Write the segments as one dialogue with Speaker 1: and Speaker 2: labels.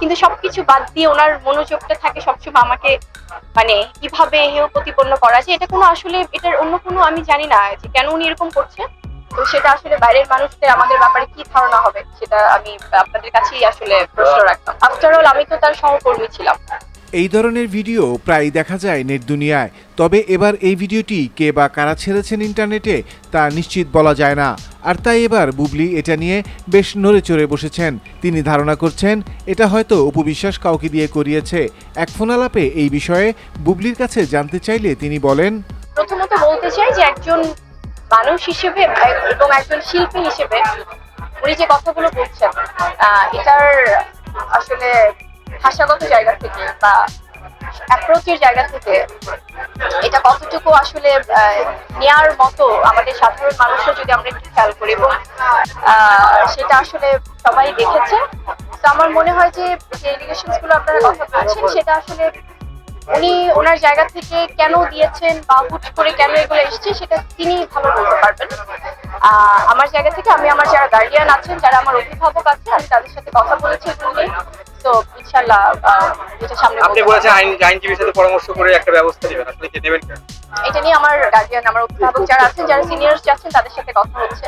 Speaker 1: কিন্তু সবকিছু বাদ দিয়ে ওনার মনোযোগটা থাকে সবসময় আমাকে মানে কীভাবে হেয় প্রতিপন্ন করা যায়, এটা কোনো আসলে এটার অন্য কোনো আমি জানি না যে কেন উনি এরকম করছে। তো সেটা আসলে বাইরের মানুষদের, আমাদের ব্যাপারে কি ধারণা হবে, সেটা আমি আপনাদের কাছেই আসলে প্রশ্ন রাখতাম আফটার অল আমি তো তার সহকর্মী ছিলাম।
Speaker 2: এই ধরনের ভিডিও প্রায় দেখা যায় নেট দুনিয়ায়। তবে এবার এই ভিডিওটি কে বা কারা ছেড়েছেন ইন্টারনেটে, তা নিশ্চিত বলা যায় না। আর তাই এবার বুবলি এটা নিয়ে বেশ নড়ে চড়ে বসেছেন। তিনি ধারণা করছেন, এটা হয়তো উপবিশ্বাস কাউকে দিয়ে করিয়েছে। এক ফোনালাপে এই বিষয়ে বুবলির কাছে জানতে চাইলে তিনি বলেন,
Speaker 1: প্রথমত বলতে চাই যে একজন মানুষ হিসেবে এবং একজন শিল্পী হিসেবে উনি যে কথাগুলো বলছেন এটার ভাষাগত জায়গা থেকে বা অ্যাপ্রোচের জায়গা থেকে এটা কতটুকু আসলে নেয়ার মতো আমাদের সাধারণ মানুষরা যদি আমরা একটু খেয়াল করি এবং সেটা আসলে সবাই দেখেছে। তো আমার মনে হয় যে যে এলিগেশনসগুলো আপনারা কথা বলছেন সেটা আসলে উনি ওনার জায়গা থেকে কেন দিয়েছেন বা হুট করে কেন এগুলো এসছে সেটা তিনি ভালো বলতে পারবেন। আমার জায়গা থেকে আমি আমার যারা গার্ডিয়ান আছেন যারা আমার অভিভাবক আছে আমি তাদের সাথে কথা বলেছি তো ইনশাল্লাহ আহ, এটা সামনে
Speaker 3: আপনি বলেছেন আইন আইনজীবীর সাথে পরামর্শ করে একটা ব্যবস্থা নেবেন। আসলে কি নেবেন?
Speaker 1: এটা নিয়ে আমার গার্ডিয়ান আমার অভিভাবক যারা আছেন যারা সিনিয়র্স আছেন তাদের সাথে কথা হচ্ছে।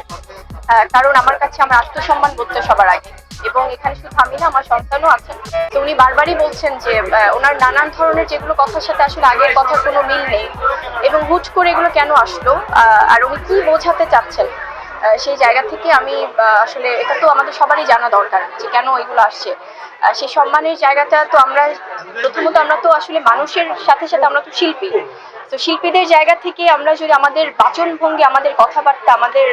Speaker 1: কারণ আমার কাছে আমার আত্মসম্মান বোধটা সবার আগে। এবং এখানে শুধু আমি না আমার সন্তানও আছেন। তো উনি বারবারই বলছেন যে ওনার নানান ধরনের যেগুলো কথার সাথে আসলে আগের কথার কোনো মিল নেই। এবং হুট করে এগুলো কেন আসলো? আহ, আর উনি কি বোঝাতে চাচ্ছেন? সেই জায়গা থেকে আমি আসলে এটা তো আমাদের সবারই জানা দরকার যে কেন এগুলো আসছে। সেই সম্মানের জায়গাটা তো আমরা প্রথমত আমরা তো আসলে মানুষের সাথে সাথে আমরা তো শিল্পী। তো শিল্পীদের জায়গা থেকে আমরা যদি আমাদের বাচন ভঙ্গি আমাদের কথাবার্তা আমাদের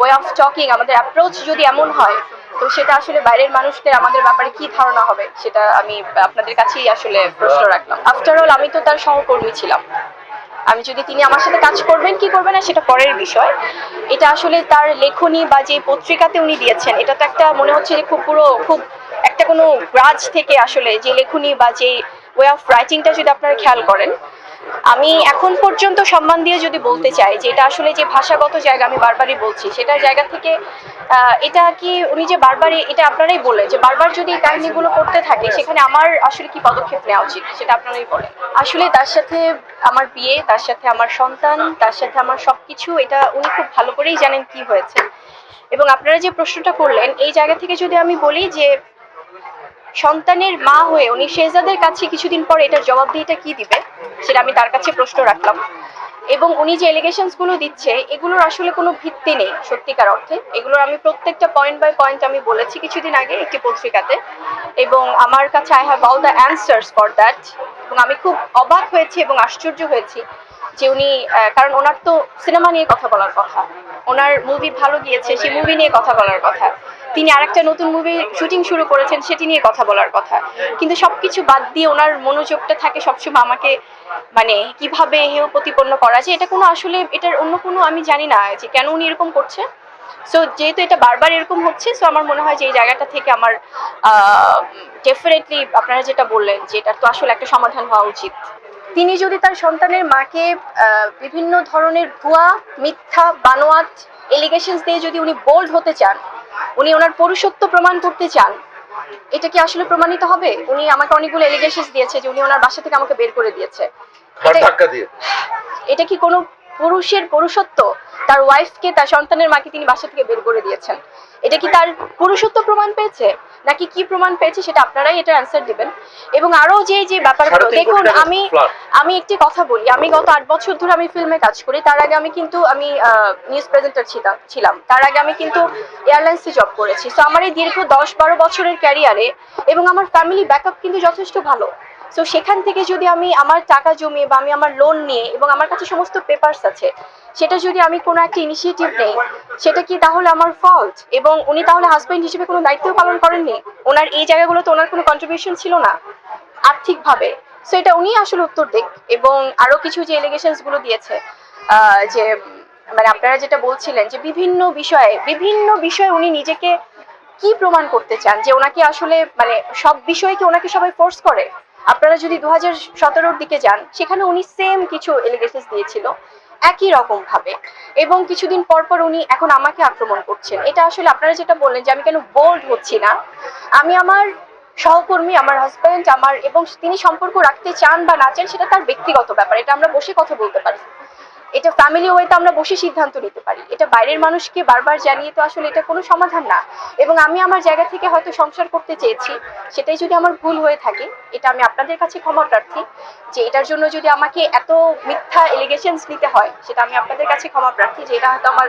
Speaker 1: ওয়ে অফ টকিং আমাদের অ্যাপ্রোচ যদি এমন হয় তো সেটা আসলে বাইরের মানুষদের আমাদের ব্যাপারে কি ধারণা হবে সেটা আমি আপনাদের কাছেই আসলে প্রশ্ন রাখলাম। আফটার অল আমি তো তার সহকর্মী ছিলাম। আমি যদি তিনি আমার সাথে কাজ করবেন, কি করবেন না, সেটা পরের বিষয়। এটা আসলে তার লেখনী বা যে পত্রিকাতে উনি দিয়েছেন, এটা তো একটা মনে হচ্ছে যে খুব পুরো, খুব একটা কোনো গ্রাজ থেকে আসলে যে লেখনী বা যে ওয়ে অফ রাইটিংটা যদি আপনারা খেয়াল করেন আমি এখন পর্যন্ত সম্মান দিয়ে যদি বলতে চাই যে এটা আসলে যে ভাষাগত জায়গা, আমি বারবারই বলছি, সেটা জায়গা থেকে এটা কি উনি যে বারবারই এটা আপনারাই বললেন যে বারবার যদি এই কাহিনীগুলো করতে থাকে, সেখানে আমার আসলে কি পদক্ষেপ নেওয়া উচিত? সেটা আপনারাই বলেন। আসলে তার সাথে আমার বিয়ে, তার সাথে আমার সন্তান, তার সাথে আমার সবকিছু, এটা উনি খুব ভালো করেই জানেন কি হয়েছে। এবং আপনারা যে প্রশ্নটা করলেন, এই জায়গা থেকে যদি আমি বলি যে সন্তানের মা হয়ে উনি শেহজাদের কাছে কিছুদিন পর এটার জবাবদিহিটা কি দিবে, সেটা আমি তার কাছে প্রশ্ন রাখলাম। এবং উনি যে এলিগেশনসগুলো দিচ্ছে, এগুলোর আসলে কোনো ভিত্তি নেই, সত্যিকার অর্থে। এগুলোর আমি প্রত্যেকটা পয়েন্ট বাই পয়েন্ট আমি বলেছি কিছুদিন আগে একটি পত্রিকাতে। এবং আমার কাছে I have all the answers for that এবং আমি খুব অবাক হয়েছি এবং আশ্চর্য হয়েছি যে উনি কারণ ওনার তো সিনেমা নিয়ে কথা বলার কথা। ওনার মুভি ভালো গিয়েছে, সেই মুভি নিয়ে কথা বলার কথা। তিনি আরেকটা নতুন মুভি শুটিং শুরু করেছেন, সেটি নিয়ে কথা বলার কথা। কিন্তু সবকিছু বাদ দিয়ে ওনার মনোযোগটা থাকে সবসময় আমাকে মানে কীভাবে হেয় প্রতিপন্ন করা যায়, এটা কোনো আসলে, এটার অন্য কোনো আমি জানি না যে কেন উনি এরকম করছে। সো যেহেতু এটা বারবার এরকম হচ্ছে সো আমার মনে হয় যে এই জায়গাটা থেকে আমার ডেফিনেটলি আপনারা যেটা বললেন যে এটার তো আসলে একটা সমাধান হওয়া উচিত। তিনি যদি তার সন্তানের মাকে বিভিন্ন ধরনের ভুয়া মিথ্যা বানোয়াত এলিগেশনস দিয়ে যদি উনি বোল্ড হতে চান উনি ওনার পুরুষত্ব প্রমাণ করতে চান এটা কি আসলে প্রমাণিত হবে? উনি আমাকে অনেকগুলো এলিগেশন দিয়েছে যে উনি ওনার বাসা থেকে আমাকে বের করে দিয়েছে। এটা কি কোনো পুরুষের পুরুষত্ব তার ওয়াইফকে তার সন্তানের মাকে তিনি বাসা থেকে বের করে দিয়েছেন। এটা কি তার পুরুষত্ব প্রমাণ পেয়েছে? নাকি কি প্রমাণ পেয়েছে সেটা আপনারাই এটা অ্যান্সার দিবেন। এবং আরও যে যে ব্যাপারগুলো দেখুন আমি আমি একটি কথা বলি। আমি গত আট বছর ধরে আমি ফিল্মে কাজ করি। তার আগে আমি কিন্তু আমি নিউজ প্রেজেন্টার ছিলাম ছিলাম। তার আগে আমি কিন্তু এয়ারলাইন্সে জব করেছি। তো আমার এই দীর্ঘ দশ বারো বছরের ক্যারিয়ারে এবং আমার ফ্যামিলি ব্যাকআপ কিন্তু যথেষ্ট ভালো। সো সেখান থেকে যদি আমি আমার টাকা জমিয়ে বা আমি আমার লোন নিয়ে এবং আমার কাছে সমস্ত পেপারস আছে, সেটা যদি আমি কোনো একটা ইনিশিয়েটিভ নেই, সেটা কি তাহলে আমার ফল্ট এবং উনি তাহলে হাজবেন্ড হিসেবে কোনো দায়িত্ব পালন করেননি? ওনার এই জায়গাগুলোতে ওনার কোনো কন্ট্রিবিউশন ছিল না? আর্থিকভাবে। সো এটা উনি আসলে উত্তর দিক এবং আরও কিছু যে এলিগেশনসগুলো দিয়েছে যে মানে আপনারা যেটা বলছিলেন যে বিভিন্ন বিষয়ে বিভিন্ন বিষয়ে উনি নিজেকে কি প্রমাণ করতে চান? যে ওনাকে আসলে মানে সব বিষয়ে কি ওনাকে সবাই ফোর্স করে? আপনারা যদি দু হাজার সতেরোর দিকে যান, সেখানে উনি সেম কিছু এলিগেশন দিয়েছিল, একই রকম ভাবে। এবং কিছুদিন পর পর উনি এখন আমাকে আক্রমণ করছেন। এটা আসলে আপনারা যেটা বললেন যে আমি কেন বোল্ড হচ্ছি না, আমি আমার সহকর্মী, আমার হাজব্যান্ড আমার এবং তিনি সম্পর্ক রাখতে চান বা না চান, সেটা তার ব্যক্তিগত ব্যাপার। এটা আমরা বসে কথা বলতে পারি। এটা ফ্যামিলি ওয়েতে আমরা বসে সিদ্ধান্ত নিতে পারি। এটা বাইরের মানুষকে বারবার জানিয়ে তো আসলে এটা কোনো সমাধান না। এবং আমি আমার জায়গা থেকে হয়তো সংসার করতে চেয়েছি, সেটাই যদি আমার ভুল হয়ে থাকে, এটা আমি আপনাদের কাছে ক্ষমা প্রার্থী যে এটার জন্য যদি আমাকে এত মিথ্যা এলিগেশনস নিতে হয়, সেটা আমি আপনাদের কাছে ক্ষমা প্রার্থী যে এটা হয়তো আমার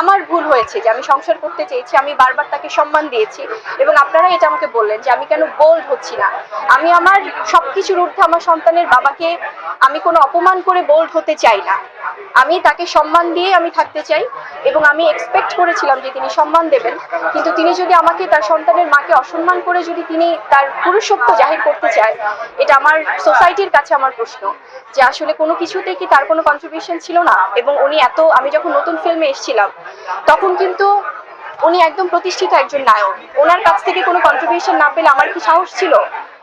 Speaker 1: আমার ভুল হয়েছে যে আমি সংসার করতে চেয়েছি, আমি বারবার তাকে সম্মান দিয়েছি এবং আপনারা এটা আমাকে বললেন যে আমি কেন বোল্ড হচ্ছি না। আমি আমার সব কিছুর ঊর্ধ্বে আমার সন্তানের বাবাকে আমি কোনো অপমান করে বোল্ড হতে চাই না। আমি তাকে সম্মান দিয়ে আমি থাকতে চাই এবং আমি এক্সপেক্ট করেছিলাম যে তিনি সম্মান দেবেন, কিন্তু তিনি যদি আমাকে তার সন্তানের মাকে অসম্মান করে যদি তিনি তার পুরুষত্ব জাহির করতে চায়, এটা আমার সোসাইটির কাছে আমার প্রশ্ন যে আসলে কোনো কিছুতে কি তার কোনো কন্ট্রিবিউশন ছিল না? এবং উনি এত, আমি যখন নতুন ফিল্মে এসেছিলাম তখন কিন্তু উনি একদম প্রতিষ্ঠিত একজন নায়ক। ওনার কাছ থেকে কোনো কন্ট্রিবিউশন না পেলে আমার কি সাহস ছিল?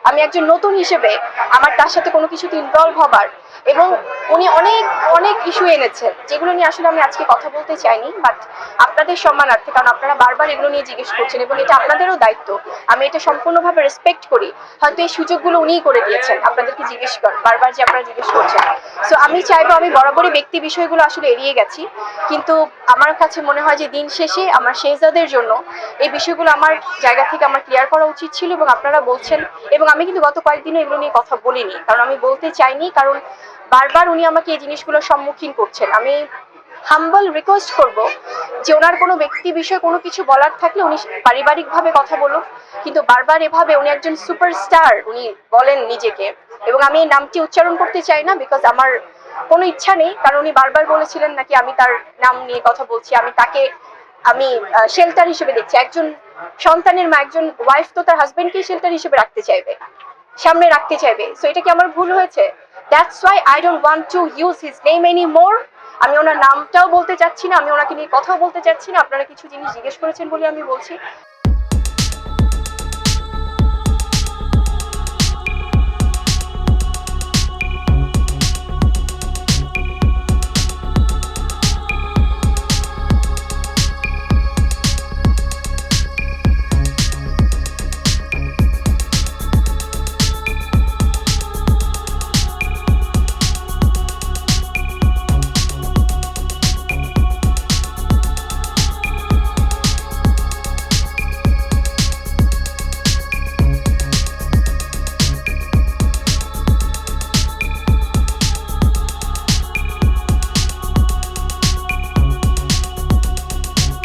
Speaker 1: আমি একজন নতুন হিসেবে আমার তার সাথে কোনো কিছুতে ইনভলভ হবার এবং উনি অনেক অনেক ইস্যু এনেছেন, যেগুলো নিয়ে আসলে আমি আজকে কথা বলতে চাইনি বাট আপনাদের সম্মানার্থে, কারণ আপনারা বারবার এগুলো নিয়ে জিজ্ঞেস করছেন এবং এটা আপনাদেরও দায়িত্ব। আমি এটা সম্পূর্ণভাবে রেসপেক্ট করি। হয়তো এই সুযোগগুলো উনিই করে দিয়েছেন, আপনাদেরকে জিজ্ঞেস কর, বারবার যে আপনারা জিজ্ঞেস করছেন। সো আমি চাইব আমি বরাবরই ব্যক্তি বিষয়গুলো আসলে এড়িয়ে গেছি, কিন্তু আমার কাছে মনে হয় যে দিন শেষে আমার শেহজাদের জন্য এই বিষয়গুলো আমার জায়গা থেকে আমার ক্লিয়ার করা উচিত ছিল এবং আপনারা বলছেন, এবং আমি কিন্তু গত কয়েকদিনও এগুলো নিয়ে কথা বলিনি, কারণ আমি বলতে চাইনি, কারণ বারবার উনি আমাকে এই জিনিসগুলোর সম্মুখীন করছেন। আমি হাম্বল রিকোয়েস্ট করব যে ওনার কোনো ব্যক্তি বিষয়ে কোনো কিছু বলার থাকলে উনি পারিবারিকভাবে কথা বলুন কিন্তু বারবার এভাবে উনি একজন সুপারস্টার উনি বলেন নিজেকে। এবং আমি এই নামটি উচ্চারণ করতে চাই না বিকজ আমার কোনো ইচ্ছা নেই। কারণ উনি বারবার বলেছিলেন নাকি আমি তার নাম নিয়ে কথা বলছি, আমি তাকে, আমি শেল্টার হিসেবে দেখছি। একজন সন্তানের মা, একজন ওয়াইফ তো তার হাজবেন্ডকেই শেল্টার হিসেবে রাখতে চাইবে, সামনে রাখতে চাইবে। সো এটা কি আমার ভুল হয়েছে? That's why I don't want to use his name any more আমি ওনার নামটাও বলতে চাচ্ছি না, আমি ওনাকে নিয়ে কথাও বলতে চাচ্ছি না। আপনারা কিছু জিনিস জিজ্ঞেস করেছেন বলে আমি বলছি।